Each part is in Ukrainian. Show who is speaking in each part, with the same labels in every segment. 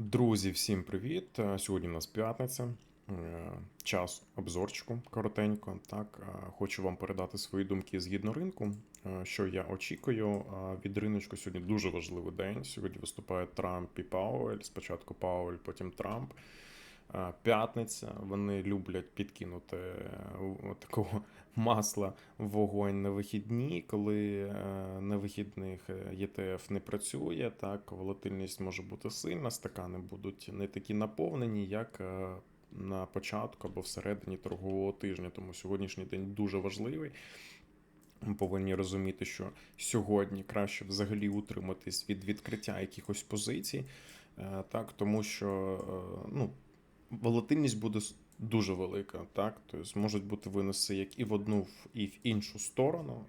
Speaker 1: Друзі, всім привіт! Е, Сьогодні у нас п'ятниця. Е, Час обзорчику коротенько. Так, е, хочу вам передати свої думки згідно ринку. Що я очікую від риночку сьогодні дуже важливий день. Сьогодні виступає Трамп і Пауель. Спочатку Пауель, потім Трамп. Е, П'ятниця. Вони люблять підкинути е, такого масла в вогонь на вихідні, коли е, на вихідних ЄТФ не працює, так волатильність може бути сильна, стакани будуть не такі наповнені, як на початку або всередині торгового тижня. Тому сьогоднішній день дуже важливий. Ми повинні розуміти, що сьогодні краще взагалі утриматись від відкриття якихось позицій, так тому що ну, волатильність буде дуже велика, так тобто можуть бути виноси як і в одну, і в іншу сторону.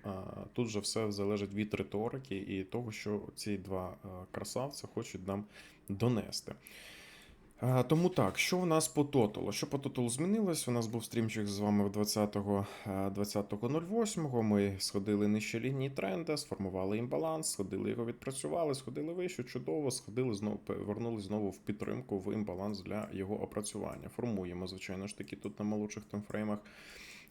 Speaker 1: Тут же все залежить від риторики і того, що ці два красавці красавця хочуть нам донести. Тому так, що в нас по тоталу? Що по тоталу змінилось? У нас був стрімчик з вами в 20-го, е, 20.08. Ми сходили нижче лінії тренда, сформували імбаланс, сходили його відпрацювали, сходили вище, чудово, сходили знову, повернули знову в підтримку в імбаланс для його опрацювання. Формуємо, звичайно ж таки, тут на молодших таймфреймах.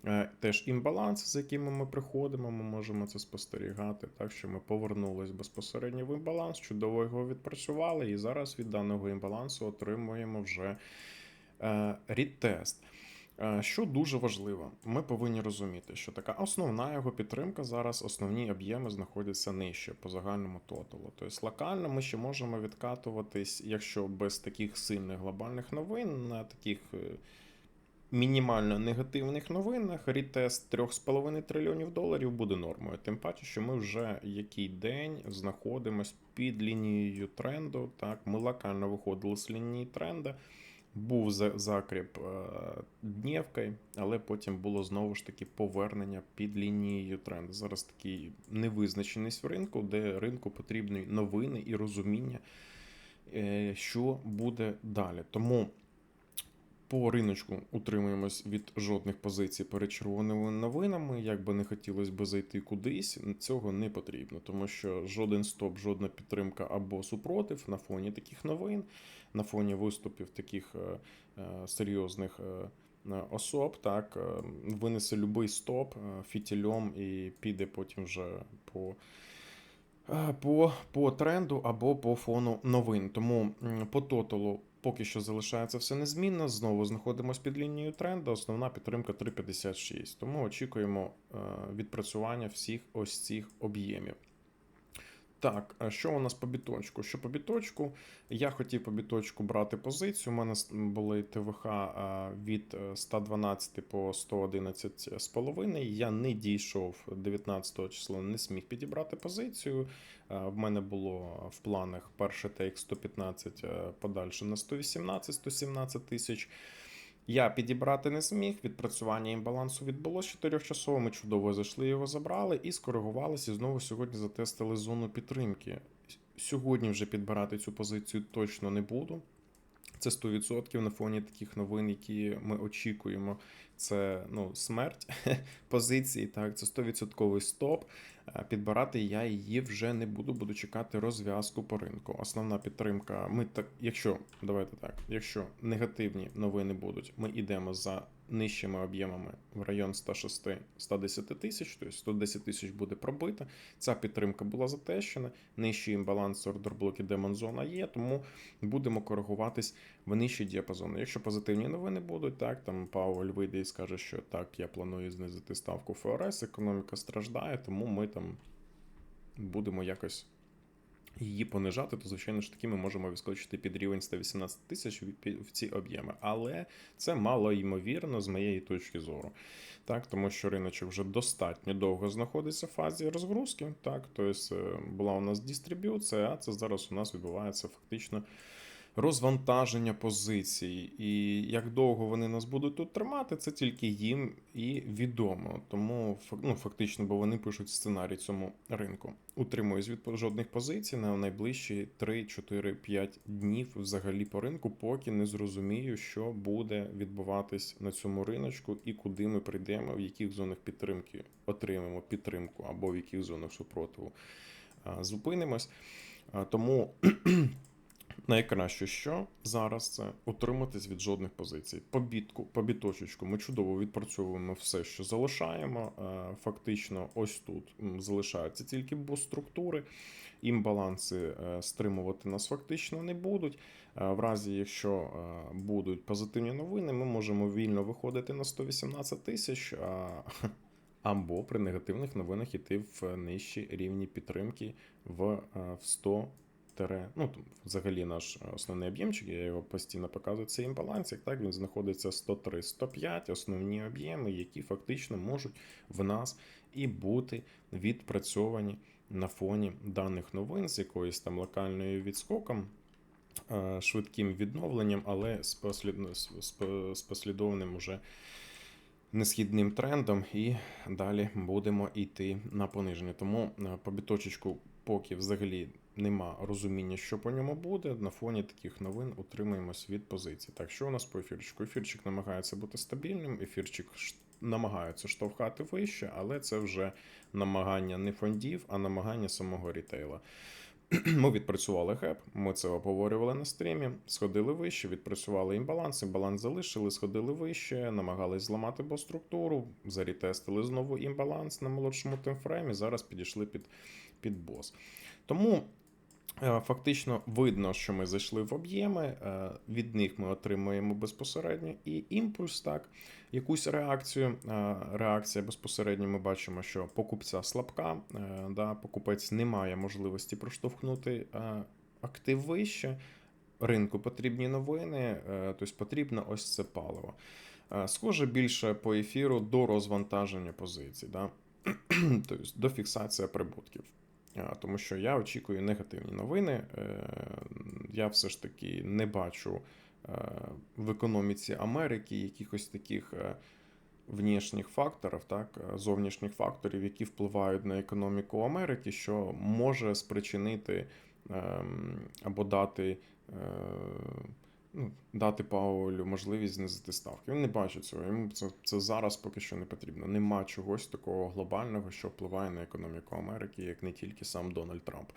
Speaker 1: Е, Теж імбаланс, з якими ми приходимо, ми можемо це спостерігати. Так що ми повернулись безпосередньо в імбаланс, чудово його відпрацювали, і зараз від даного імбалансу отримуємо вже е, рідтест. Е, Що дуже важливо, ми повинні розуміти, що така основна його підтримка зараз, основні об'єми знаходяться нижче по загальному тоталу. Тобто локально ми ще можемо відкатуватись, якщо без таких сильних глобальних новин, на таких мінімально негативних новинах, рітест 3,5 трильйонів доларів буде нормою. Тим паче, що ми вже який день знаходимось під лінією тренду. Так, ми локально виходили з лінії тренду. Був за- закріп е, днівкою, але потім було знову ж таки повернення під лінією тренду. Зараз такий невизначеність в ринку, де ринку потрібні новини і розуміння, е, що буде далі. Тому по риночку утримуємось від жодних позицій перед червоними новинами. Як би не хотілося б зайти кудись, цього не потрібно, тому що жоден стоп, жодна підтримка або супротив на фоні таких новин, на фоні виступів таких е, е, серйозних. е, Особ так винесе любий стоп фітільом і піде потім вже по по, по тренду або по фону новин. Тому по тоталу поки що залишається все незмінно. Знову знаходимося під лінією тренду. Основна підтримка 3,56. Тому очікуємо е, відпрацювання всіх ось цих об'ємів. Так, що у нас по біточку? Що по біточку? Я хотів по біточку брати позицію. У мене були ТВХ від е, 112 по 111 з половиною. Я не дійшов 19 числа, не зміг підібрати позицію. Е, В мене було в планах перший тейк 115, е, подальше на 118-117 тисяч. Я підібрати не зміг. Відпрацювання імбалансу відбулося 4 часово. Ми чудово зайшли, його забрали і скоригувалися. І знову сьогодні затестили зону підтримки. Сьогодні вже підбирати цю позицію точно не буду. Це 100% на фоні таких новин, які ми очікуємо. Це ну, смерть позиції. Так, це 100% стоп. Е, Підбирати я її вже не буду, буду чекати розв'язку по ринку. Основна підтримка. Ми так, якщо давайте так, якщо негативні новини будуть, ми йдемо за нижчими об'ємами в район 106-110 тисяч, тобто 110 тисяч буде пробита. Ця підтримка була затещена. Нижчий імбаланс ордерблоки демонзона є, тому будемо коригуватись в нижчі діапазони. Якщо позитивні новини будуть, так там Пауель вийде і скаже, що так, я планую знизити ставку ФРС, економіка страждає, тому ми там будемо якось. Її понижати, то звичайно ж таки ми можемо відскочити під рівень 118 тисяч в ці об'єми. Але це мало ймовірно з моєї точки зору. Так, тому що риночок вже достатньо довго знаходиться в фазі розгрузки. Так, тобто була у нас дистриб'юція, а це зараз у нас відбувається фактично розвантаження позицій. І як довго вони нас будуть тут тримати, це тільки їм і відомо. Тому ну, фактично, бо вони пишуть сценарій цьому ринку. Утримуюсь від жодних позицій на найближчі 3, 4, 5 днів взагалі по ринку, поки не зрозумію, що буде відбуватись на цьому риночку і куди ми прийдемо, в яких зонах підтримки отримаємо підтримку або в яких зонах супротиву зупинимось. Тому Найкраще, що зараз це утриматись від жодних позицій. По бітку, ми чудово відпрацьовуємо все, що залишаємо. Е, Фактично, ось тут залишаються тільки бос-структури. Імбаланси е, стримувати нас фактично не будуть. Е, В разі, якщо будуть позитивні новини, ми можемо вільно виходити на 118 тисяч. Або при негативних новинах іти в нижчі рівні підтримки в, в 100 тере, ну взагалі наш е, основний об'ємчик, я його постійно показую, це імбалансик. Так він знаходиться 103-105, основні об'єми, які фактично можуть в нас і бути відпрацьовані на фоні даних новин з якоюсь там локальною відскоком. е, Швидким відновленням, але з послід- з- з- послідовним уже несхідним трендом, і далі будемо йти на пониження. Тому е, по біточечку, поки взагалі нема розуміння, що по ньому буде, на фоні таких новин утримуємось від позицій. Так, що у нас по ефірчику? Ефірчик намагається бути стабільним, ефірчик намагається штовхати вище, але це вже намагання не фондів, а намагання самого рітейла. Ми відпрацювали геп, ми це обговорювали на стрімі, сходили вище, відпрацювали імбаланс, імбаланс залишили, сходили вище, намагались зламати бос-структуру, зарітестили знову імбаланс на молодшому таймфреймі, зараз підійшли під, під бос. Тому фактично видно, що ми зайшли в об'єми, е, від них ми отримуємо безпосередньо і імпульс, так, якусь реакцію. Е, Реакція безпосередньо ми бачимо, що покупця слабка, е, да, покупець не має можливості проштовхнути е, актив вище. Ринку потрібні новини, е, тобто потрібно ось це паливо. Е, Схоже більше по ефіру до розвантаження позицій, да? тобто до фіксації прибутків. Тому що я очікую негативні новини. Е, Я все ж таки не бачу е, в економіці Америки якихось таких е, внішніх факторів, так, зовнішніх факторів, які впливають на економіку Америки, що може спричинити ем, або дати. Ну, дати Паулю можливість знизити ставки. Він не бачить цього. Йому це, це зараз поки що не потрібно. Нема чогось такого глобального, що впливає на економіку Америки, як не тільки сам Дональд Трамп.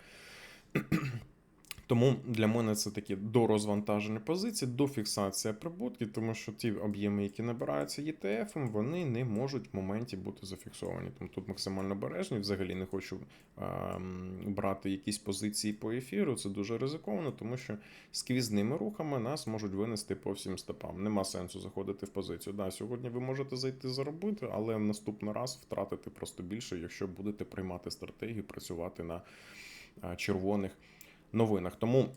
Speaker 1: Тому для мене це такі до розвантаження позицій, до фіксації прибутків, тому що ті об'єми, які набираються ETF, вони не можуть в моменті бути зафіксовані. Тому тут максимально бережні. Взагалі не хочу брати якісь позиції по ефіру. Це дуже ризиковано, тому що сквізними рухами нас можуть винести по всім степам. Нема сенсу заходити в позицію. Да, сьогодні ви можете зайти заробити, але в наступний раз втратити просто більше, якщо будете приймати стратегію, працювати на червоних новинах. Тому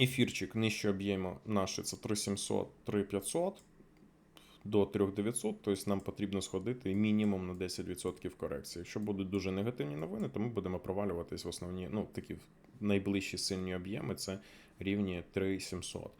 Speaker 1: ефірчик нижче об'єму наші це 3700, 3500 до 3900, тобто нам потрібно сходити мінімум на 10% корекції. Якщо будуть дуже негативні новини, то ми будемо провалюватись в основні, ну, такі найближчі сильні об'єми це рівні 3700.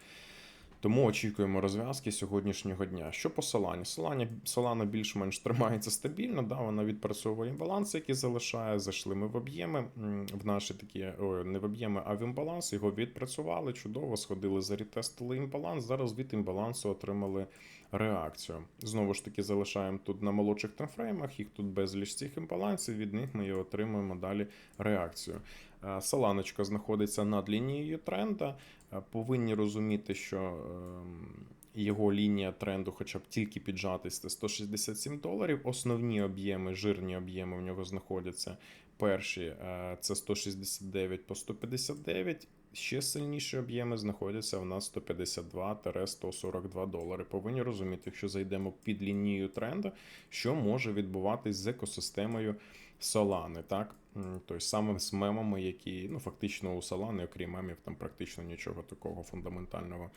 Speaker 1: Тому очікуємо розв'язки сьогоднішнього дня. Що по Солані? Солані, Солана більш-менш тримається стабільно, да, вона відпрацьовує імбаланс, який залишає. Зайшли ми в об'єми, в наші такі, ой, не в об'єми, а в імбаланс. Його відпрацювали чудово, сходили, зарітестили імбаланс. Зараз від імбалансу отримали реакцію. Знову ж таки, залишаємо тут на молодших таймфреймах, їх тут безліч цих імбалансів, від них ми і отримуємо далі реакцію. Е, Соланочка знаходиться над лінією тренда. Е, Повинні розуміти, що ем, його лінія тренду, хоча б тільки піджатись, це 167 доларів. Основні об'єми, жирні об'єми в нього знаходяться. Перші е, це 169 по 159. Ще сильніші об'єми знаходяться у нас 152-142 долари. Повинні розуміти, якщо зайдемо під лінією тренду, що може відбуватись з екосистемою Solana, так? Тобто саме з мемами, які ну фактично у Solana, окрім мемів, там практично нічого такого фундаментального.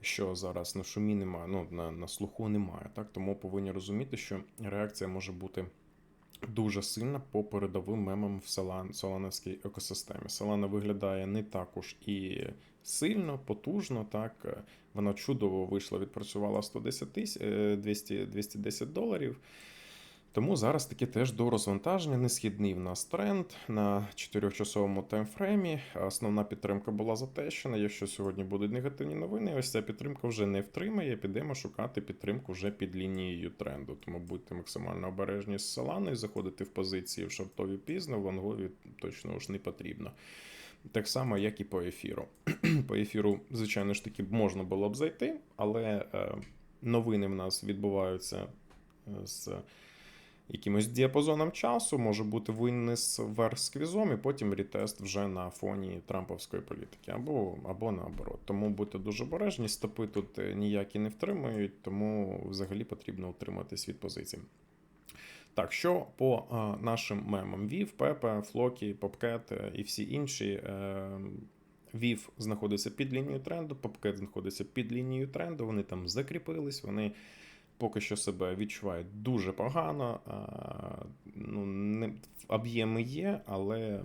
Speaker 1: Що зараз на шумі немає, ну на, на слуху немає. Так тому повинні розуміти, що реакція може бути дуже сильна по передовим мемам в Solana, солановській екосистемі. Solana виглядає не також і сильно, потужно. Так Е, вона чудово вийшла, відпрацювала 110 тисяч, е, 200, 210 доларів. Тому зараз таки теж до розвантаження. Несхідний в нас тренд на 4-часовому таймфреймі. Основна підтримка була затещена. Якщо сьогодні будуть негативні новини, ось ця підтримка вже не втримає. Підемо шукати підтримку вже під лінією тренду. Тому будьте максимально обережні з Соланою, заходити в позиції в шортові пізно, в лонгові точно ж не потрібно. Так само, як і по ефіру. по ефіру, звичайно ж таки, можна було б зайти, але е, новини в нас відбуваються е, з якимось діапазоном часу, може бути винес вверх сквізом, і потім рітест вже на фоні трамповської політики, або, або наоборот. Тому будьте дуже обережні, стопи тут е, ніякі не втримують, тому взагалі потрібно утриматись від позицій. Так, що по а, нашим мемам Вів, Пепе, Флокі, Попкет е, і всі інші. Е, Вів знаходиться під лінією тренду, Попкет знаходиться під лінією тренду. Вони там закріпились, вони поки що себе відчувають дуже погано. Ну, не, об'єми є, але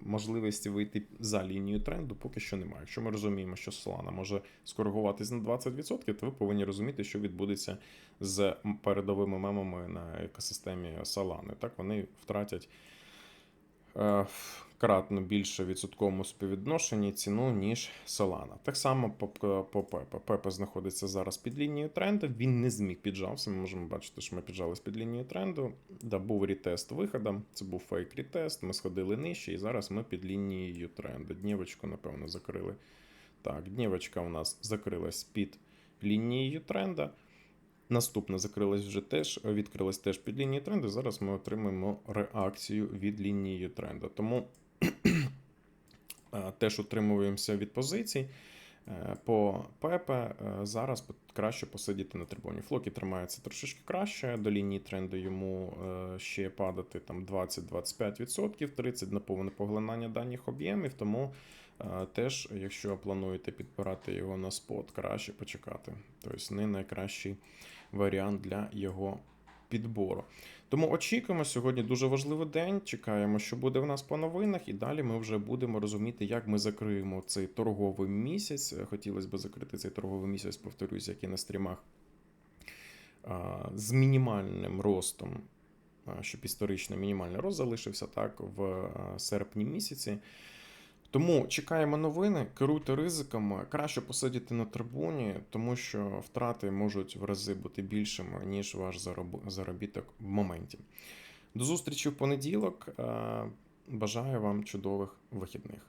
Speaker 1: можливості вийти за лінію тренду поки що немає. Якщо ми розуміємо, що Solana може скоригуватись на 20%, то ви повинні розуміти, що відбудеться з передовими мемами на екосистемі Solana. Так вони втратять кратно більше відсотковому співвідношенні ціну, ніж Solana. Так само по, Pepe. Pepe знаходиться зараз під лінією тренду. Він не зміг піджався. Ми можемо бачити, що ми піджались під лінією тренду. Да, був рітест виходу. Це був фейк рітест. Ми сходили нижче, і зараз ми під лінією тренду. Днівочку, напевно, закрили. Так, днівочка у нас закрилась під лінією тренда. Наступна закрилась вже теж, відкрилась теж під лінією тренду. Зараз ми отримаємо реакцію від лінії тренду. Тому е, теж утримуємося від позицій. Е, По ПЕП е, зараз краще посидіти на трибуні. Флокі тримається трошечки краще. До лінії тренду йому е, ще падати там 20-25%, 30% на повне поглинання даних об'ємів. Тому теж, якщо плануєте підбирати його на спот, краще почекати. Тобто не найкращий варіант для його підбору. Тому очікуємо сьогодні дуже важливий день. Чекаємо, що буде в нас по новинах, і далі ми вже будемо розуміти, як ми закриємо цей торговий місяць. Хотілося б закрити цей торговий місяць, повторюсь, як і на стрімах з мінімальним ростом, щоб історично мінімальний рост залишився так в серпні місяці. Тому чекаємо новини, керуйте ризиками. Краще посидіти на трибуні, тому що втрати можуть в рази бути більшими, ніж ваш заробіток в моменті. До зустрічі в понеділок. Е, Бажаю вам чудових вихідних.